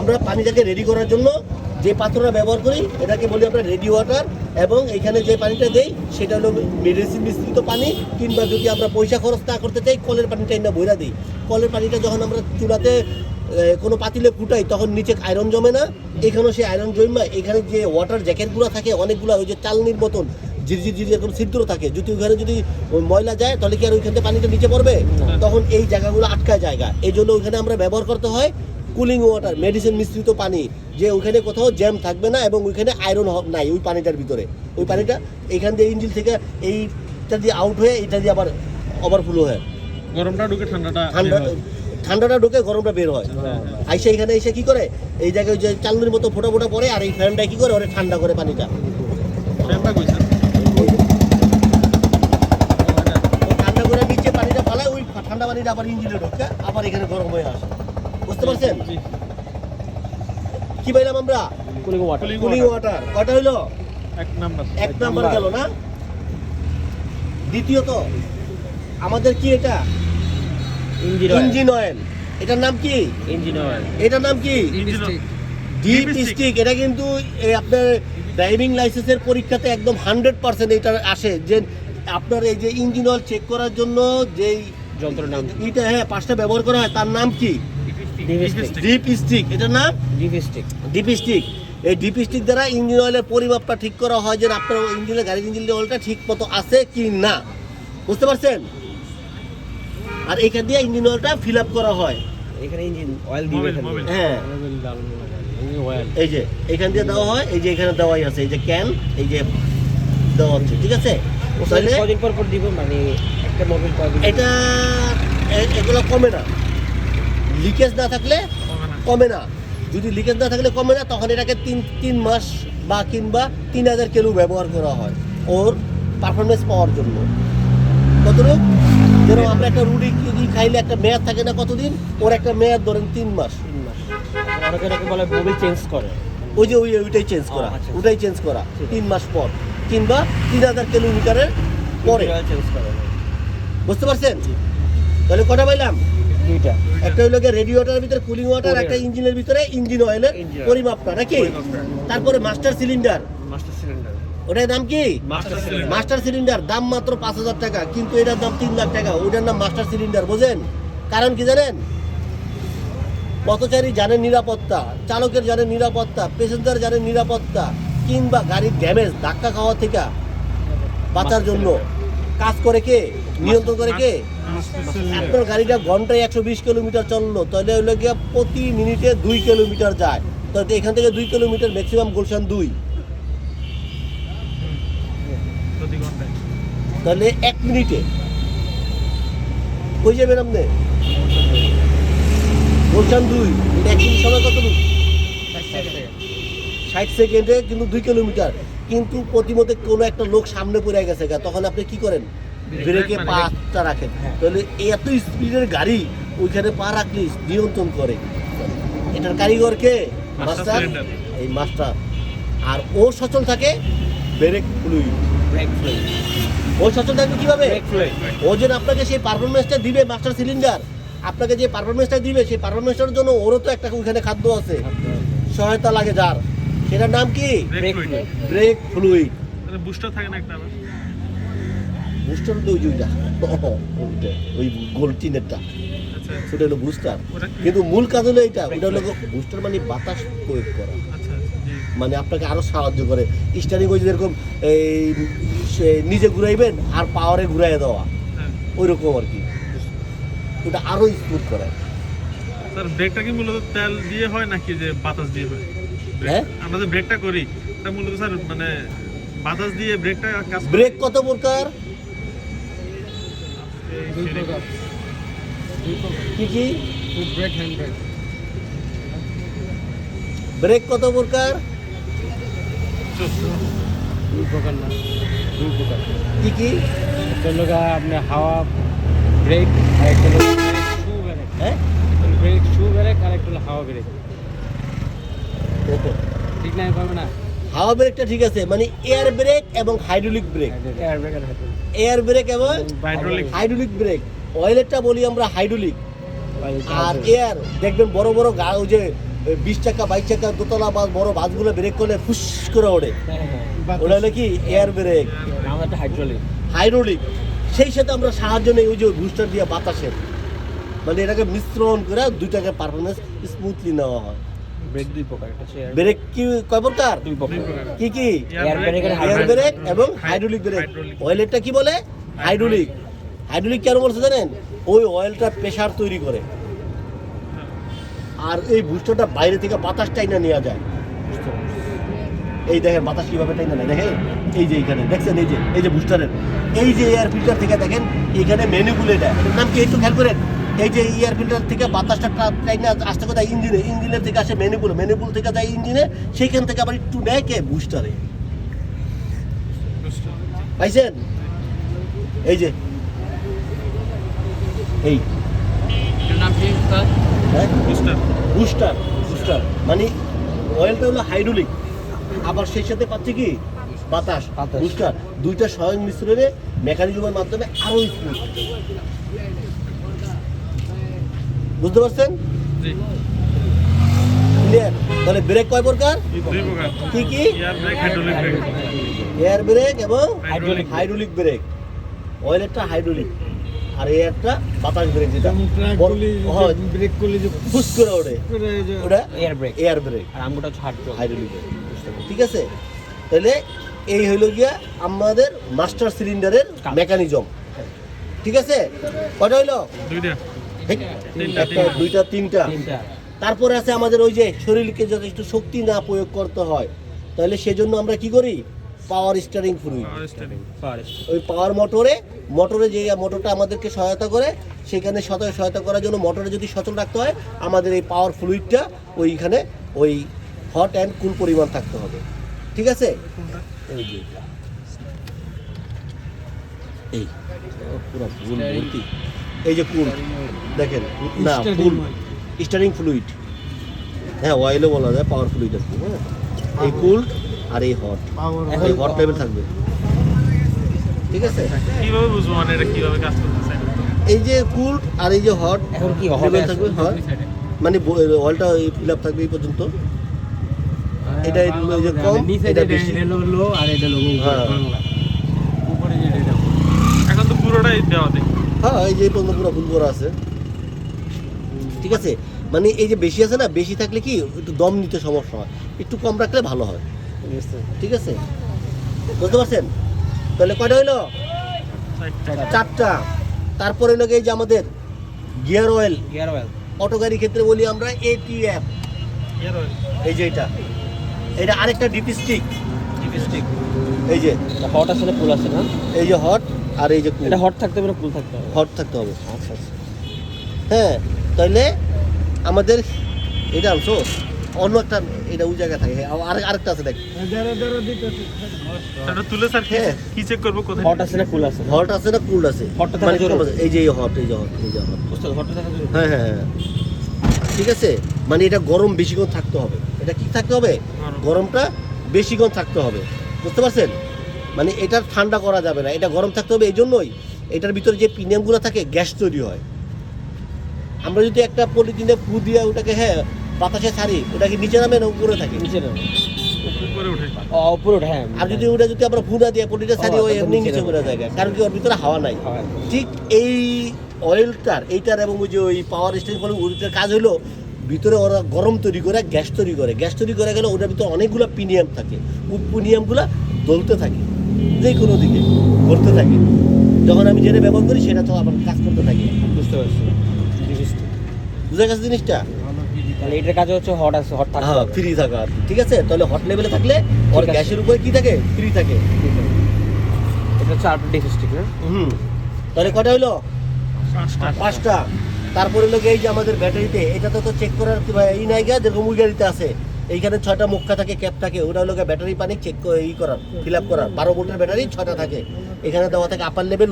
আমরা পানিটাকে রেডি করার জন্য যে পাত্রটা ব্যবহার করি এটাকে বলি আমরা রেডি ওয়াটার এবং এখানে যে পানিটা দেই সেটা হলো মেডিসিন মিশ্রিত পানি কিংবা যদি আমরা পয়সা খরচ না করতে চাই কলের পানিটা না বইরা দিই। কলের পানিটা যখন আমরা চুলাতে কোনো পাতিলে ফুটাই তখন নিচে আয়রন জমে না। এখানেও সেই আয়রন জমা এখানে যে ওয়াটার জ্যাকেটগুলো থাকে অনেকগুলো ওই যে চালনির মতন ঝিরঝির ঝিরঝির এরকম ছিদ্র থাকে। যদি ওখানে যদি ময়লা যায় তাহলে কি আর ওইখান থেকে পানিটা নিচে পড়বে? তখন এই জায়গাগুলো আটকায় জায়গা। এই জন্য ওইখানে আমরা ব্যবহার করতে হয় কুলিং ওয়াটার মেডিসিন মিশ্রিত পানি যে ওইখানে কোথাও জ্যাম থাকবে না এবং ওইখানে আয়রন নাই ওই পানিটার ভিতরে। ওই পানিটা এইখান দিয়ে ইঞ্জিন থেকে এইটা দিয়ে আউট হয়ে এটা দিয়ে আবার ওভারফ্লো হয়। গরমটা ঢুকে ঠান্ডাটা ঠান্ডা ঠান্ডাটা ঢুকে গরমটা বের হয়। হ্যাঁ, আইসা এখানে এসে কি করে? এই জায়গায় যে চালনির মতো ফোটা ফোটা পড়ে আর এই ফ্যানটা কি করে? ওরে ঠান্ডা করে পানিটা। ঠান্ডা করে নিচে পানিটা ফালায় ওই ঠান্ডা পানিটা আবার ইঞ্জিনে ঢুকে আবার এখানে গরম হয়ে আসে। বুঝতে পারছেন? কি পাইলাম আমরা? Cooling water. Cooling water. কটা হইল? এক নাম্বার এক নাম্বার। গেল না? দ্বিতীয়ত আমাদের কি এটা? ইঞ্জিন ইঞ্জিন অয়েল এটার নাম কি? ইঞ্জিন অয়েল এটার নাম কি? ডিপ স্টিক এটা কিন্তু আপনার ড্রাইভিং লাইসেন্সের পরীক্ষাতে একদম হান্ড্রেড পার্সেন্ট এটা আসে। যে আপনার এই যে ইঞ্জিন অয়েল চেক করার জন্য যেই যন্ত্রের নাম। এটা হ্যাঁ পাঁচটা ব্যবহার করা হয় তার নাম কি? ডিপ স্টিক এটার নাম? ডিভিস্টিক ডিপ স্টিক এই ডিপ স্টিক দ্বারা ইঞ্জিন অয়েলের পরিমাপটা ঠিক করা হয় যে আপনার ইঞ্জিনের গাড়ির ইঞ্জিন অয়েলটা ঠিক মতো আছে কি না। বুঝতে পারছেন? আর এখান দিয়ে ইঞ্জিন অয়েলটা ফিল আপ করা হয়। এখানে ইঞ্জিন অয়েল। হ্যাঁ। এই যে এখান দিয়ে দেওয়া হয় এই যে এখানে দেওয়াই আছে এই যে ক্যান এই যে দেওয়া হচ্ছে ঠিক আছে? তাহলে কদিন পর পর দিব মানে একটা এটা এগুলো কমে না। লিকেজ না থাকলে কমে না। যদি লিকেজ না থাকলে কমে না তখন এটাকে তিন তিন মাস বা কিংবা তিন হাজার কিলো ব্যবহার করা হয় ওর পারফরমেন্স পাওয়ার জন্য। কতটুক? যেন আমরা একটা রুটি কিনি খাইলে একটা মেয়াদ থাকে না কতদিন? ওর একটা মেয়াদ ধরেন তিন মাস। তিন মাস। অনেকে অনেকে বলে চেঞ্জ করে। ওই যে ওই ওইটাই চেঞ্জ করা। আচ্ছা। ওটাই চেঞ্জ করা তিন মাস পর। কিংবা তিন হাজার কিলোমিটারের পরে। চেঞ্জ করে। বুঝতে পারছেন? তাহলে কটা পাইলাম? দুইটা। একটা হলো রেডিওটার ভিতরে কুলিং ওয়াটার একটা ইঞ্জিনের ভিতরে ইঞ্জিন অয়েলের পরিমাপটা নাকি? তারপরে মাস্টার সিলিন্ডার মাস্টার সিলিন্ডার ওটার দাম কি? মাস্টার সিলিন্ডার মাস্টার সিলিন্ডার দাম মাত্র পাঁচ হাজার টাকা কিন্তু এটার দাম তিন লাখ টাকা। ওটার নাম মাস্টার সিলিন্ডার বোঝেন? কারণ কি জানেন? পথচারী জানেন নিরাপত্তা চালকের জানেন নিরাপত্তা প্যাসেঞ্জার জানেন নিরাপত্তা কিংবা গাড়ির ড্যামেজ ধাক্কা খাওয়া থেকে বাঁচার জন্য কাজ করে কে? নিয়ন্ত্রণ করে কে? আপনার গাড়িটা ঘন্টায় একশো বিশ কিলোমিটার চলল তাহলে হলো গিয়ে প্রতি মিনিটে দুই কিলোমিটার যায়। তাহলে এখান থেকে দুই কিলোমিটার ম্যাক্সিমাম গুলশান দুই। তাহলে এক মিনিটে। কই যাবেন আপনি? গুলশান দুই। এটা এক মিনিট সময় কত ষাট সেকেন্ডে কিন্তু দুই কিলোমিটার। কিন্তু প্রতিমতে কোনো একটা লোক সামনে পড়ে গেছে গা, তখন আপনি কি করেন? ব্রেকে মানে পাটা রাখেন তাহলে এত স্পিডের গাড়ি ওইখানে পা রাখলে নিয়ন্ত্রণ করে। এটার কারিগর কে? মাস্টার এই মাস্টার আর ও সচল থাকে ব্রেক ফ্লুইড। ব্রেক ফ্লুইড ও সচল থাকবে কীভাবে? ব্রেক ফ্লুইড ও যে আপনাকে সেই পারফরমেন্সটা দিবে মাস্টার সিলিন্ডার আপনাকে যে পারফরমেন্সটা দিবে সেই পারফরমেন্সটার জন্য ওরও তো একটা ওইখানে খাদ্য আছে। সহায়তা লাগে যার। সেটার নাম কি? ব্রেক ফ্লুইড ব্রেক ফ্লুইড তাহলে বুস্টার থাকে না একটা বুস্টার তো ওই ওইটা। ওইটা, ওই গোল টিনেরটা আচ্ছা। সেটা হলো বুস্টার। কিন্তু মূল কাজ হলো এটা ওটা হলো বুস্টার মানে বাতাস প্রয়োগ করা। আচ্ছা আচ্ছা মানে আপনাকে আরও সাহায্য করে। স্টারিং ওই যেরকম এই নিজে ঘুরাইবেন আর পাওয়ারে ঘুরাই দেওয়া। হ্যাঁ। ওই রকম আর কি। ওটা আরও স্মুথ করে। স্যার ব্রেকটা কি মূলত তেল দিয়ে হয় নাকি যে বাতাস দিয়ে হয়? হ্যাঁ? আমরা যে ব্রেকটা করি এটা মূলত স্যার মানে বাতাস দিয়ে ব্রেকটা ব্রেক কত প্রকার। কি কি? ব্রেক হ্যান্ড ব্রেক ব্রেক কত প্রকার? দুই প্রকার না দুই প্রকার। কি কি? একটা হলো আপনার হাওয়া ব্রেক আর একটা হলো শু ব্রেক হ্যাঁ? ব্রেক শু ব্রেক আর একটা হাওয়া ব্রেক ঠিক নাই পাবে না? হাওয়া ব্রেকটা ঠিক আছে মানে এয়ার ব্রেক এবং হাইড্রোলিক ব্রেক এয়ার ব্রেক এবং হাইড্রোলিক ব্রেক অয়েলেরটা বলি আমরা হাইড্রোলিক আর এয়ার দেখবেন বড় বড় গা ওই যে বিশ টাকা বাইশ টাকা দোতলা বাস বড় বাসগুলো ব্রেক করলে ফুস করে ওড়ে। ওটা হলো কি? এয়ার ব্রেক হাইড্রোলিক হাইড্রোলিক সেই সাথে আমরা সাহায্য নেই ওই যে বুস্টার দিয়ে বাতাসের। মানে এটাকে মিশ্রণ করে দুইটাকে পারফরমেন্স স্মুথলি নেওয়া হয়। ব্রেক দুই প্রকার একটা হচ্ছে ব্রেক কি কয় প্রকার? দুই প্রকার। কি কি? Brake আর এয়ার ব্রেক এবং হাইড্রোলিক ব্রেক অয়েলেরটা কি বলে? হাইড্রোলিক হাইড্রোলিক কেন বলছে জানেন? ওই অয়েলটা প্রেসার তৈরি করে। আর এই বুস্টারটা বাইরে থেকে বাতাস টাইনা নেওয়া যায়। এই দেখেন বাতাস কীভাবে টাইনা নেয় দেখেন? এই যে এইখানে দেখছেন? এই যে এই যে বুস্টারের এই যে এয়ার ফিল্টার থেকে দেখেন এখানে মেনুগুলো এটা নাম কি একটু খেয়াল করেন? এই যে এয়ার ফিল্টার থেকে বাতাসটা আসতে কথা ইঞ্জিনে ইঞ্জিনের থেকে আসে মেনুগুলো। মেনুগুলো থেকে যায় ইঞ্জিনে সেইখান থেকে আবার একটু নেয় কে বুস্টারে পাইছেন? এই যে। এই। নাম কি স্যার? হ্যাঁ? বুস্টার বুস্টার বুস্টার মানে অয়েলটা হলো হাইড্রোলিক আবার সেই সাথে পাচ্ছে কি? বাতাস। বাতাস। বুস্টার দুইটা স্বয়ং মিশ্রণে মেকানিজমের মাধ্যমে আরও স্মুথ বুঝতে পারছেন? ক্লিয়ার তাহলে ব্রেক কয় প্রকার? কি কি? এয়ার ব্রেক ব্রেক ব্রেক এবং হাইড্রোলিক হাইড্রোলিক ব্রেক অয়েলেরটা হাইড্রোলিক আর এয়ারটা বাতাস ব্রেক যেটা। হয়, ব্রেক করলে যে ফুস করে ওঠে। ওটা এয়ার ব্রেক এয়ার ব্রেক আর আমগুলো হচ্ছে হাইড্রোলিক হাইড্রোলিক ঠিক আছে? তাহলে এই হইল গিয়া আমাদের মাস্টার সিলিন্ডারের মেকানিজম ঠিক আছে? কটা হইল? দুইটা। একটা দুইটা তিনটা। তিনটা। তারপরে আছে আমাদের ওই যে শরীরকে যথেষ্ট শক্তি না প্রয়োগ করতে হয় তাহলে সেজন্য আমরা কি করি? পাওয়ার স্টারিং ফরেস্ট ওই পাওয়ার মোটরে মোটরে যে মোটরটা আমাদেরকে সহায়তা করে সেখানে সহায়তা করার জন্য মোটরে যদি সচল রাখতে হয় আমাদের এই পাওয়ার ফ্লুইডটা ওইখানে ওই হট অ্যান্ড কুল পরিমাণ থাকতে হবে। ঠিক আছে? এই পুরো ভর্তি। এই যে কুল দেখেন না ফুল স্টারিং ফ্লুইড হ্যাঁ অয়েলও বলা যায় পাওয়ার ফ্লুইড আর কি হ্যাঁ। এই কুল আর এই হট এই হট লেভেল থাকবে। ঠিক আছে? কীভাবে বুঝব মানে এটা কীভাবে কাজ করতেছে? এই যে কুল আর এই যে হট এখন কি লেভেল থাকবে? হট মানে অয়েলটা ফিল আপ থাকবে এই পর্যন্ত? এটা এই যে কম এটা বেশি। লো আর এটা লো হ্যাঁ। উপরে যেটা এটা এখন তো পুরোটাই দেওয়া দেয় হ্যাঁ এই যে পর্যন্ত পুরো ফুল করা আছে। ঠিক আছে? মানে এই যে বেশি আছে না বেশি থাকলে কি একটু দম নিতে সমস্যা হয়। একটু কম রাখলে ভালো হয়। ঠিক আছে? বুঝতে পারছেন? তাহলে কয়টা হইল? চারটা। তারপরে হলো এই যে আমাদের gear oil. Gear oil. Auto গাড়ির ক্ষেত্রে বলি আমরা এয়ার অয়েল। এই যে এটা। এটা আরেকটা ডিপস্টিক লিপস্টিক এই যে। হট আছে না পুল আছে না? এই যে হট। আর এই যে cool। এটা হট থাকতে হবে না পুল থাকতে হবে। হট থাকতে হবে। আচ্ছা আচ্ছা। হ্যাঁ তাহলে আমাদের এটা আনছো? অন্য একটা এটা ওই জায়গায় থাকে। হ্যাঁ, আর আরেকটা আছে দেখ। তুলে স্যার কি হ্যাঁ। চেক করব কোথায়? হট আছে না কুল আছে? হট আছে না কুল আছে? হটটা মানে এই যে এই হট এই যে হট এই যে হট। হ্যাঁ হ্যাঁ হ্যাঁ। ঠিক আছে? মানে এটা গরম বেশিক্ষণ থাকতে হবে। এটা কি থাকতে হবে? গরম। গরমটা বেশিক্ষণ থাকতে হবে। বুঝতে পারছেন? মানে এটা ঠান্ডা করা যাবে না এটা গরম থাকতে হবে এই জন্যই এটার ভিতরে যে পিনিয়ামগুলো থাকে গ্যাস তৈরি হয়। আমরা যদি একটা পলিথিনে ফু দিয়ে ওটাকে হ্যাঁ বাতাসে ছাড়ি ওটা কি নিচে নামে না উপরে থাকে। নিচে না উপরে উঠে। ও উপরে হ্যাঁ। আর যদি ওটা যদি আমরা ফু না দিয়ে পলিটা ছাড়ি ও, ওই এমনি নিচে নামে। পড়ে যায়। কারণ কি ওর ভিতরে হাওয়া নাই। ঠিক এই অয়েলটার এইটার এবং ওই যে ওই পাওয়ার স্টেশন ফলে ওইটার কাজ হলো ভিতরে ওরা গরম তৈরি করে গ্যাস তৈরি করে। গ্যাস তৈরি করে গেলে ওটার ভিতরে অনেকগুলো পিনিয়াম থাকে। ওই পিনিয়ামগুলো দলতে থাকে। যে কোনো দিকে ঘুরতে থাকে। যখন আমি যেটা ব্যবহার করি সেটা তো আবার কাজ করতে থাকে। বুঝতে পারছি? বুঝা গেছে জিনিসটা? তাহলে এটার কাজ হচ্ছে হট আছে হট থাকতে হ্যাঁ ফ্রি থাকা। ঠিক আছে? তাহলে হট লেভেলে থাকলে ওর গ্যাসের উপরে কি থাকে? ফ্রি থাকে। এটা হচ্ছে আরেকটা ডিফিস্টিক না? হুম। তাহলে কটা হইল পাঁচটা। পাঁচটা। তারপরে লোক এই যে আমাদের ব্যাটারিতে এটা তো তো চেক করার কি ভাই এই নাই গা? যেরকম ওই গাড়িতে আছে। এইখানে ছয়টা মুখা থাকে ক্যাপ থাকে ওটা হলো ব্যাটারি পানি চেক ই করার ফিল আপ করার। বারো ভোল্টের ব্যাটারি ছয়টা থাকে। এখানে দেওয়া থাকে আপার লেভেল